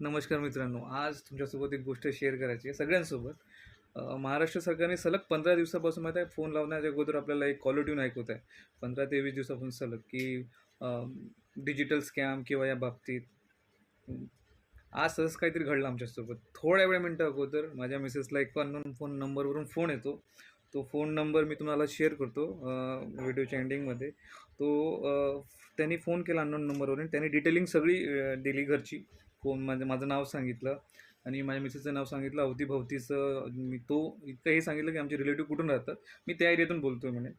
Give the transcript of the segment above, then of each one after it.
नमस्कार मित्रांनो आज तुमच्यासोबत एक गोष्ट शेअर करायची आहे सगळ्यांसोबत. महाराष्ट्र सरकारने सलग पंधरा दिवसापासून माहिती आहे फोन लावण्याच्या अगोदर आपल्याला एक कॉलर ट्यून ऐकवत आहे. पंधरा ते वीस दिवसापासून सलग की डिजिटल स्कॅम किंवा या बाबतीत. आज सहज काहीतरी घडलं आमच्यासोबत. थोड्या वेळ मिनटं अगोदर माझ्या मिसेसला एक अननोन फोन नंबरवरून फोन येतो. तो फोन नंबर मी तुम्हाला शेअर करतो व्हिडिओच्या एंडिंगमध्ये तो त्यांनी फोन केला अननोन नंबरवरून त्यांनी डिटेलिंग सगळी दिली घरची. फोन म्हणजे माझं नाव सांगितलं आणि माझ्या मिसेसचं नाव सांगितलं अवतीभवतीचं मी तो इतकं हे सांगितलं की आमचे रिलेटिव्ह कुठून राहतात? मी त्या एरियातून बोलतो आहे म्हणे.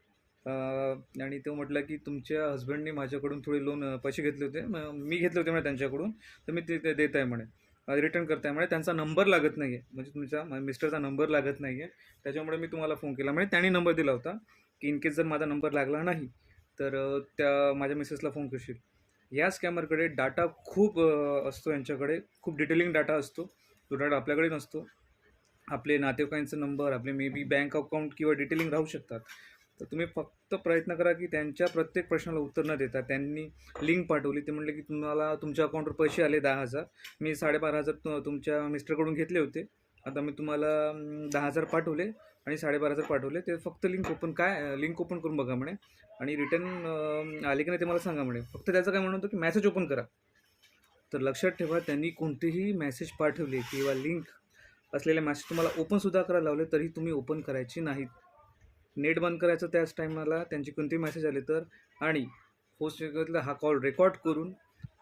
आणि तो म्हटलं की तुमच्या हस्बंडने माझ्याकडून थोडे लोन पैसे घेतले होते. मी घेतले होते म्हणे त्यांच्याकडून. तर मी ते ते देत आहे म्हणे रिटर्न करताय म्हणे. त्यांचा नंबर लागत नाही आहे म्हणजे तुमच्या मिस्टरचा नंबर लागत नाही आहे त्याच्यामुळे मी तुम्हाला फोन केला. म्हणजे त्यांनी नंबर दिला होता की इन केस जर माझा नंबर लागला नाही तर त्या माझ्या मिसेसला फोन करशील. या स्कॅमरकडे डाटा खूप असतो यांच्याकडे. खूप डिटेलिंग डाटा असतो. तो डाटा आपल्याकडे नसतो. आपले नातेवाईकांचा नंबर आपले मे बी बँक अकाउंट किंवा डिटेलिंग राहू शकतात. तर तुम्ही फक्त प्रयत्न करा की त्यांच्या प्रत्येक प्रश्नाला उत्तर न देता त्यांनी लिंक पाठवली. ते म्हणले की तुम्हाला तुमच्या अकाउंटवर पैसे आले दहा हजार. मी साडेबारा हजार तुमच्या मिस्टरकडून घेतले होते. आता मी तुम्हाला दहा हजार पाठवले आणि साडेबारा हजार पाठवले. ते फक्त लिंक ओपन काय लिंक ओपन करून बघा म्हणे. आणि रिटर्न आले की नाही ते मला सांगा म्हणे. फक्त त्याचं काय म्हणतो होतं की मॅसेज ओपन करा. तर लक्षात ठेवा त्यांनी कोणतेही मेसेज पाठवले किंवा लिंक असलेले मॅसेज तुम्हाला ओपनसुद्धा करायला लावले तरी तुम्ही ओपन करायची नाहीत. नेट बंद करायचं त्याच टायमाला त्यांचे कोणतेही मेसेज आले तर. आणि होस्ट हा कॉल रेकॉर्ड करून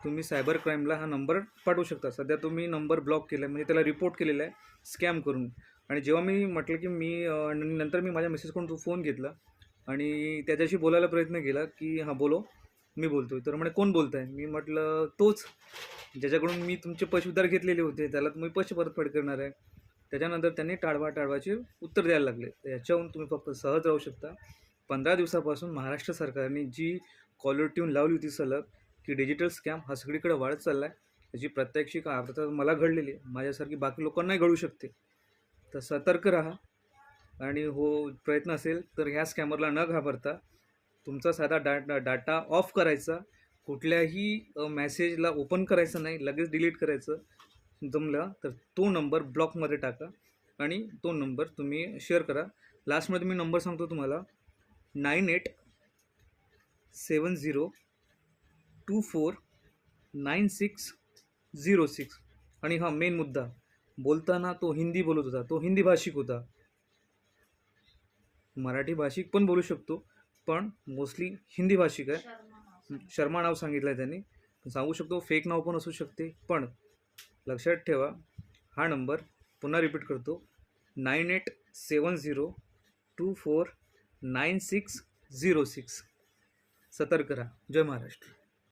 तुम्ही सायबर क्राईमला हा नंबर पाठवू शकता. सध्या तुम्ही नंबर ब्लॉक केला आहे म्हणजे त्याला रिपोर्ट केलेला आहे स्कॅम करून. आणि जेव्हा मी म्हटलं की मी नंतर मी माझ्या मिसेसकडून तो फोन घेतला आणि त्याच्याशी बोलायला प्रयत्न केला की हां बोलो मी बोलतोय. तर म्हणे कोण बोलत आहे मी म्हटलं तोच. ज्याच्याकडून मी तुमचे पैसे उधार घेतलेले होते त्याला तुम्ही पैसे परतफेड करणार आहे. त्याच्यानंतर त्यांनी टाळवा टाळवाचे उत्तर द्यायला लागले. तर याच्याहून तुम्ही फक्त सहज राहू शकता. पंधरा दिवसापासून महाराष्ट्र सरकारने जी कॉलर ट्यून लावली होती सलग की डिजिटल स्कॅम हा सगळीकडे वाढत चालला आहे त्याची प्रत्यक्षिक अर्थात मला घडलेली आहे. माझ्यासारखी बाकी लोकांनाही घडू शकते. तर सतर्क राहा. आणि हो प्रयत्न असेल तर ह्या स्कॅमरला न घाबरता तुमचा साधा डा डाटा ऑफ करायचा. कुठल्याही मॅसेजला ओपन करायचं नाही. लगेच डिलीट करायचं जमलं तर तो नंबर ब्लॉकमध्ये टाका. आणि तो नंबर तुम्ही शेअर करा. लास्टमध्ये मी नंबर सांगतो तुम्हाला. Nine eight seven zero two four nine six zero six आणि हा मेन मुद्दा. बोलताना तो हिंदी बोलत होता. तो हिंदी भाषिक होता. मराठी भाषिक पण बोलू शकतो पण मोस्टली हिंदी भाषिक आहे. शर्मा नाव. सांगितलं आहे त्यांनी. सांगू शकतो फेक नाव पण असू शकते. पण लक्षात ठेवा हा नंबर पुन्हा रिपीट करतो. Nine eight seven zero two four nine six zero six सतर्क राहा. जय महाराष्ट्र.